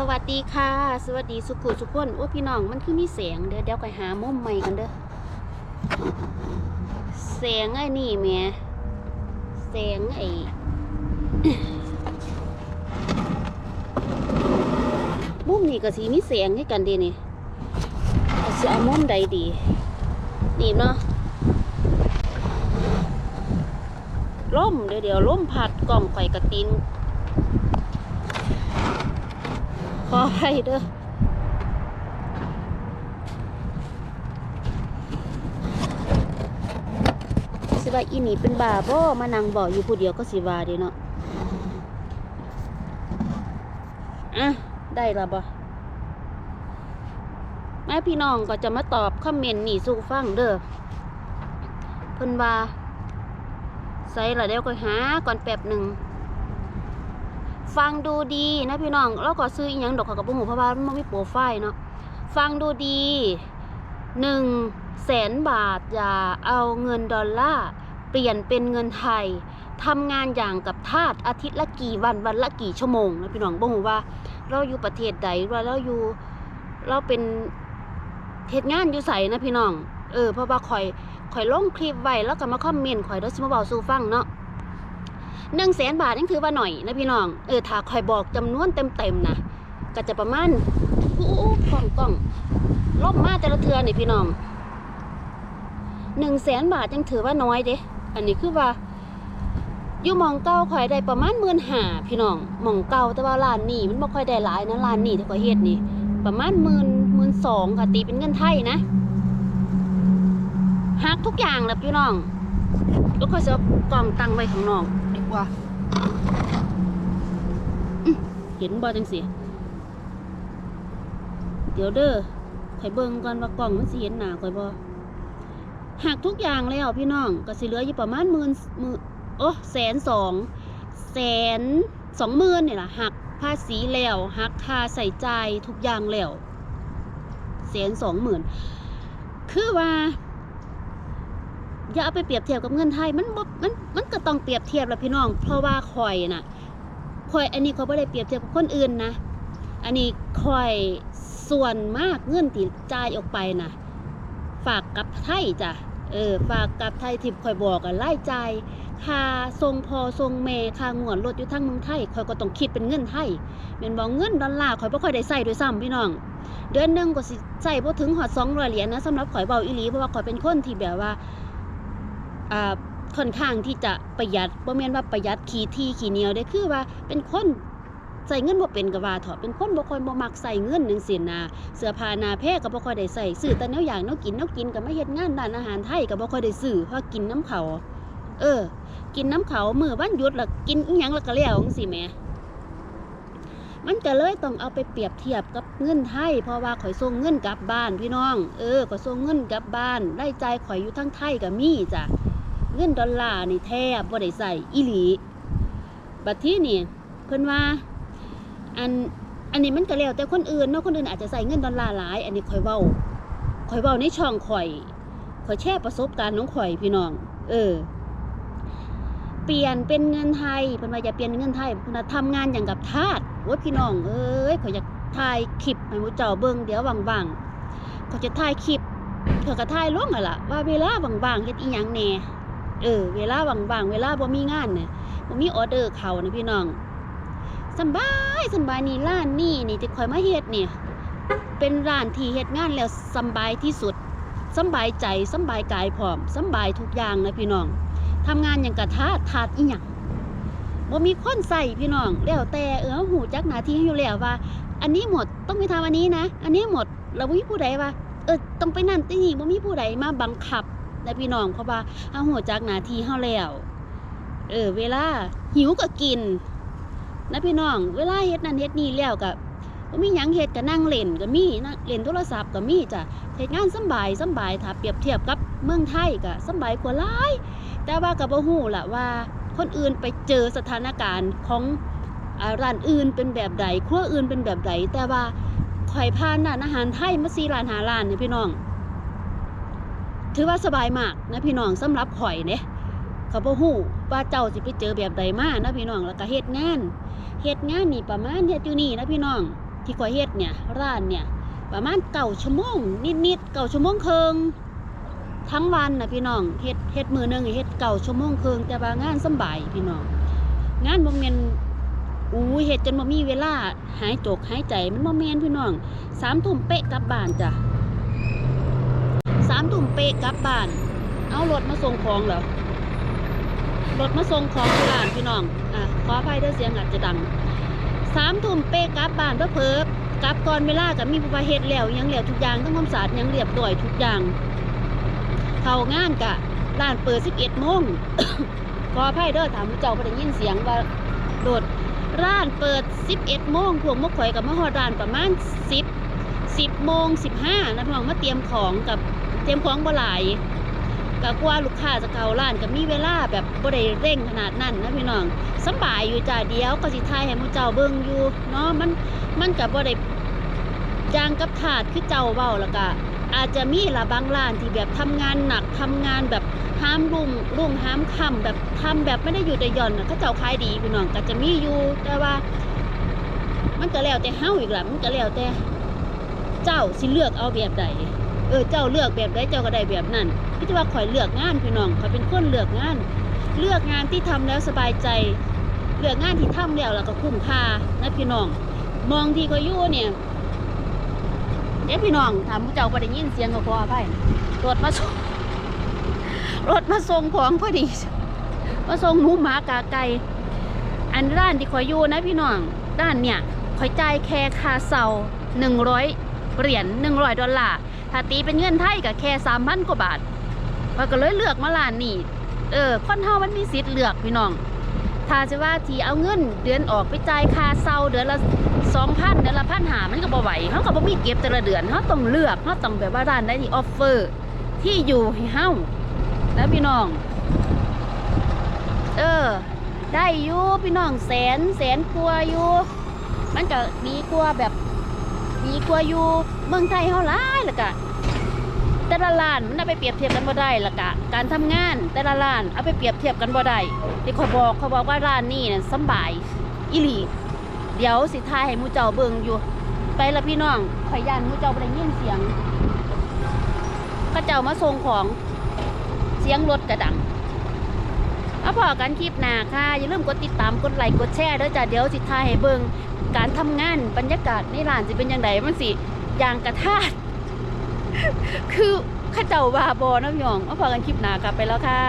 สวัสดีค่ะ สวัสดีสุขุสุขคนโอ้พี่น้องมันคือมีเสียงเดี๋ยวเดี๋ยวไปหามุมใหม่กันเด้อเสียงไอ้นี่แม่เสียงไอ้มุมนี่ก็สีมีเสียงให้กันดีนี่เอาสิเอามุมใดดีนี่เนาะล่มเดี๋ยวเดี๋ยวล่มพัดกล่องไฟกระติน ขอให้เด้อสิว่าอีนี่เป็นบาบ่มานั่งบ่อยู่ผู้เดียวก็สิว่าเดีเนาะอะได้ละบ่แม่พี่น้องก็จะมาตอบคอมเมนต์นี่สู่ฟังเด้อเพิ่นว่าใส่ละเดี๋ยวก็หาก่อนแป๊บหนึ่ง ฟังดูดีนะพี่น้องแล้วก็ซื้ออีหยังดอกเขากับบุหูเพราะว่ามันไม่โปรไฟล์เนาะฟังดูดีหนึ่งแสนบาทอย่าเอาเงินดอลลาร์เปลี่ยนเป็นเงินไทยทำงานอย่างกับทาสอาทิตย์ละกี่วันวันละกี่ชั่วโมงนะพี่น้องบ่หูว่า เราอยู่ประเทศใดว่าเราอยู่เราเป็นเหตุงานอยู่ใส่นะพี่น้อง เออเพราะว่าข่อยข่อยลงคลิปไว้แล้วก็มาคอมเมนต์ข่อยแล้วสิมาเบาสู่ฟังเนาะ หนึ่งแสนบาทยังถือว่าหน่อยนะพี่น้องเออถ้าคอยบอกจำนวนเต็มๆนะก็จะประมาณอู้กล้องกล้องลบมาแต่ละเทือนี่พี่น้องหนึ่งแสนบาทยังถือว่าน้อยเด้อันนี้คือว่าอยู่มองเก้าคอยได้ประมาณหมื่นห้าพี่น้องมองเก้าแต่ว่าร้านนี้มันบ่ค่อยได้หลายนะร้านนี้ที่คอยเฮ็ดนี่ประมาณหมื่นหมื่นสองค่ะตีเป็นเงินไทยนะหักทุกอย่างแหละพี่น้องแล้วค่อยจะเอากล่องตังไว้ข้างนอกดีก ว่าเห็นบ่จังสิเดี๋ยวเด้อข่อยเบิ่งก่อนว่ากล่องมันสิเห็นหน้าข่อยบ่หักทุกอย่างแล้วพี่น้องก็สิเหลืออยู่ประมาณหมื่นหมื่นโอ้แสนสองแสนสองหมื่นนี่ล่ะหักภาษีแล้วหักค่าใส่ใจทุกอย่างแล้วแสนสองหมื่นคือว่า อย่าเอาไปเปรียบเทียบกับเงินไทยมันมันมันก็ต้องเปรียบเทียบแหละพี่น้อง เพราะว่าคอยน่ะคอยอันนี้เขาไม่ได้เปรียบเทียบกับคนอื่นนะ อันนี้คอยส่วนมากเงินที่จ่ายออกไปน่ะฝากกับไทยจ้ะเออฝากกับไทยที่คอยบอกกันไล่ใจค่าทรงพอทรงเมค่างวดรถอยู่ทั้งเมืองไทยคอยก็ต้องคิดเป็นเงินไทยเป็นบอกเงินดอลลาร์คอยบ่ค่อยได้ใส่ด้วยซ้ำพี่น้อง เดือนหนึ่งก็สิใส่บ่ถึงหอด200เหรียญนะสำหรับข่อยเบาอีหลีเพราะว่าข่อยเป็นคนที่แบบว่า ค่อนข้างที่จะประหยัดบ่แม่นว่าประหยัดขี้ที่ขี้เหนียวได้คือว่าเป็นคนใส่เงินบ่เป็นก็ว่าเถอะเป็นคนบ่ค่อยบ่มักใส่เงินจังซี่นะเสื้อผ้าหน้าแพรก็บ่ค่อยได้ใส่ซื้อแต่แนวอย่างแนวกินแนวกินก็มาเฮ็ดงานด้านอาหารไทยก็บ่ค่อยได้ซื้อเพราะกินน้ำเขา เออ กินน้ำเขามื้อวันหยุดล้วกินอีหยังล้วก็แล้วจังซี่แหมมันก็เลยต้องเอาไปเปรียบเทียบกับเงินไทย เพราะว่าข่อยส่งเงินกลับบ้านพี่น้อง เออข่อยส่งเงินกลับบ้านรายจ่ายข่อยอยู่ทั้งไทยก็มีจ้ะ เงินดอลลาร์นี่แทบบ่ได้ใส่อีหลีบัดที่นี่เพิ่นว่าอันอันนี้มันก็แล้วแต่คนอื่นเนาะคนอื่นอาจจะใส่เงินดอลลาร์หลาย อันนี้ข่อยเว้าข่อยเว้าในช่องข่อยข่อยแชร์ประสบการณ์ของข่อยพี่น้อง เออ เปลี่ยนเป็นเงินไทยเพิ่นว่าอย่าเปลี่ยนเป็นเงินไทยเพิ่นว่าทำงานอย่างกับทาสโอ้ยพี่น้องเอ้ยข่อยอยากถ่ายคลิปให้หมู่เจ้าเบิ่งเดี๋ยวว่างๆข่อยจะถ่ายคลิปเพื่อก็ถ่ายลงอะล่ะว่าเวลาว่างๆเฮ็ดอีหยังแหน่ เออ เวลาว่างๆ เวลาบ่มีงานเนี่ยบ่มีออเดอร์เขานะพี่น้องสบายสบายนี่ร้านนี่นี่ที่ข่อยมาเฮ็ดเนี่ยเป็นร้านที่เฮ็ดงานแล้วสบายที่สุดสบายใจสบายกายพร้อมสบายทุกอย่างนะพี่น้องทำงานอย่างกระทาสทาสอีหยังบ่มีคนใส่พี่น้องแล้วแต่เออหูจักหน้าที่อยู่แล้วว่า อันนี้หมดต้องไปทำอันนี้นะ อันนี้หมดเราบ่มีผู้ใดว่าเออต้องไปนั่นไปนี่บ่มีผู้ใดมาบังคับ นะพี่น้องเพราะว่าเฮาหัวจักหนาที่เฮาแล้วเออ เวลาหิวก็กินนะพี่น้อง เวลาเฮ็ดนั่นเฮ็ดนี่แล้วก็บ่มีหยังเฮ็ดก็นั่งเล่นก็มีนะเล่นโทรศัพท์ก็มีจ้ะเฮ็ดงานสบายสบายถ้าเปรียบเทียบกับเมืองไทยก็สบายกว่าหลาย แต่ว่าก็บ่ฮู้ล่ะว่า คนอื่นไปเจอสถานการณ์ของร้านอื่นเป็นแบบใดครัวอื่นเป็นแบบใดแต่ว่าข่อยผ่านร้านอาหารไทยมา4ร้านหาร้านเนี่ยพี่น้อง ถือว่าสบายมากนะพี่น้องสำหรับข่อยเนี่ยเขาบ่ฮู้ว่าเจ้าสิไปเจอแบบใดมานะพี่น้องแล้วก็เฮ็ดงานเฮ็ดงานนี่ประมาณเฮ็ดอยู่นี่นะพี่น้อง ที่ข่อยเฮ็ดเนี่ยร้านเนี่ยประมาณเก้าชั่วโมงนิดๆเก้าชั่วโมงครึ่งทั้งวันนะพี่น้องเฮ็ดเฮ็ดมือหนึ่งเฮ็ดเก้าชั่วโมงครึ่งแต่ว่างานสบายพี่น้อง งานบ่แม่นอู้เฮ็ดจนบ่มีเวลาหายจกหายใจมันบ่แม่นพี่น้องสามทุ่มเป๊ะกลับบ้านจ้ะ สามทุ่มเป๊ะกลับบ้าน เอารถมาส่งของเหรอรถมาส่งของที่ร้านพี่น้อง อะ ขออภัยเด้อเสียงอาจจะดังสามทุ่มเป๊ะกลับบ้านเด้อเพิบกลับก่อนเวลาก็มีผู้ว่าเฮ็ดแล้วยังแล้วทุกอย่างทั้งความสะอาดยังเรียบร้อยทุกอย่าง เข้างานกะร้านเปิด11โมงขออภัยเด้อถามเจ้าบ่ได้ยินเสียงว่าโดดร้านเปิด 11โมงพวกมกข่อยกับมาฮอดร้านประมาณ 10 10โมง15นะพี่น้องมาเตรียมของกับ เตรียมของบ่หลายก็กว่าลูกค้าจะเข้าร้านก็มีเวลาแบบบ่ได้เร่งขนาดนั้นนะพี่น้องสำบายอยู่จ้าเดียวก็สิทายให้หมู่เจ้าเบิ่งอยู่เนาะมันมันก็บ่ได้จางกับถาดคือเจ้าเว้าแล้วก็อาจจะมีละบางร้านที่แบบทำงานหนักทำงานแบบห้ามรุ่งรุ่งห้ามค่ำแบบทำแบบไม่ได้อยู่แต่หย่อนนะเขาเจ้าขายดีพี่น้องก็จะมีอยู่แต่ว่า มันก็แล้วแต่เฮาอีกล่ะมันก็แล้วแต่ เจ้าสิเลือกเอาแบบใด เออเจ้าเลือกแบบใดเจ้าก็ได้แบบนั้นพี่จะว่าข่อยเลือกงานพี่น้องข่อยเป็นคนเลือกงาน เลือกงานที่ทำแล้วสบายใจ เลือกงานที่ทำแล้วแล้วก็คุ้มค่านะพี่น้อง มองที่เขาอยู่เนี่ยเดี๋ยวพี่น้องถามผู้เจ้าบ่ได้ยินเสียงก็ขออภัยรถมาส่งรถมาส่งของพอดีมาส่งหมูหมากาไก่อันร้านที่คอยอยู่นะพี่น้องร้านเนี่ยคอยจ่ายแค่ค่าเสาหนึ่งร้อย เหรียญหนึ่งร้อยดอลลาร์ ถ้าตีเป็นเงินไทยก็แค่สามพันกว่าบาทข้อก็เลยเลือกมาร้านนี้เออ คนเฮามันมีสิทธิ์เลือกพี่น้อง ถ้าจะว่าทีเอาเงินเดือนออกไปจ่ายค่าเสาเดือนละสองพันเดือนละพันหามันก็บ่ไหวเขาก็บ่มีเก็บแต่ละเดือนเขาต้องเลือกเขาต้องแบบว่าร้านได้ที่ออฟเฟอร์ที่อยู่ให้เฮาแล้วพี่น้อง เออ ได้อยู่พี่น้องแสนแสนกลัวอยู่ มันก็ดีกว่าแบบ ดีกว่าอยู่เมืองไทยเฮาหลายล้วก็แต่ละร้านมันเอาไปเปรียบเทียบกันบ่ได้ละกะการทำงานแต่ละร้านเอาไปเปรียบเทียบกันบ่ได้ที่เขาบอกเขาบอกว่าร้านนี้น่ะสบายอีหลีเดี๋ยวสิทายให้หมูเจ้าเบิ่งอยู่ ไปละพี่น้องข่อยย่านหมูเจ้าบ่ได้ยินเสียงเขาเจ้ามาส่งของเสียงรถกระดัง เอาพอกันคลิปหน้าค่ะ อย่าลืมกดติดตาม กดไลค์ กดแชร์ด้วยจ้ะเดี๋ยวสิทายให้เบิ่งการทำงานบรรยากาศในร้านจะเป็นยังไงมันสิอย่างกระทาด คือเข้าเจ้าว่าบอน้ำหยองเอาพอกันคลิปหน้ากลับไปแล้วค่ะ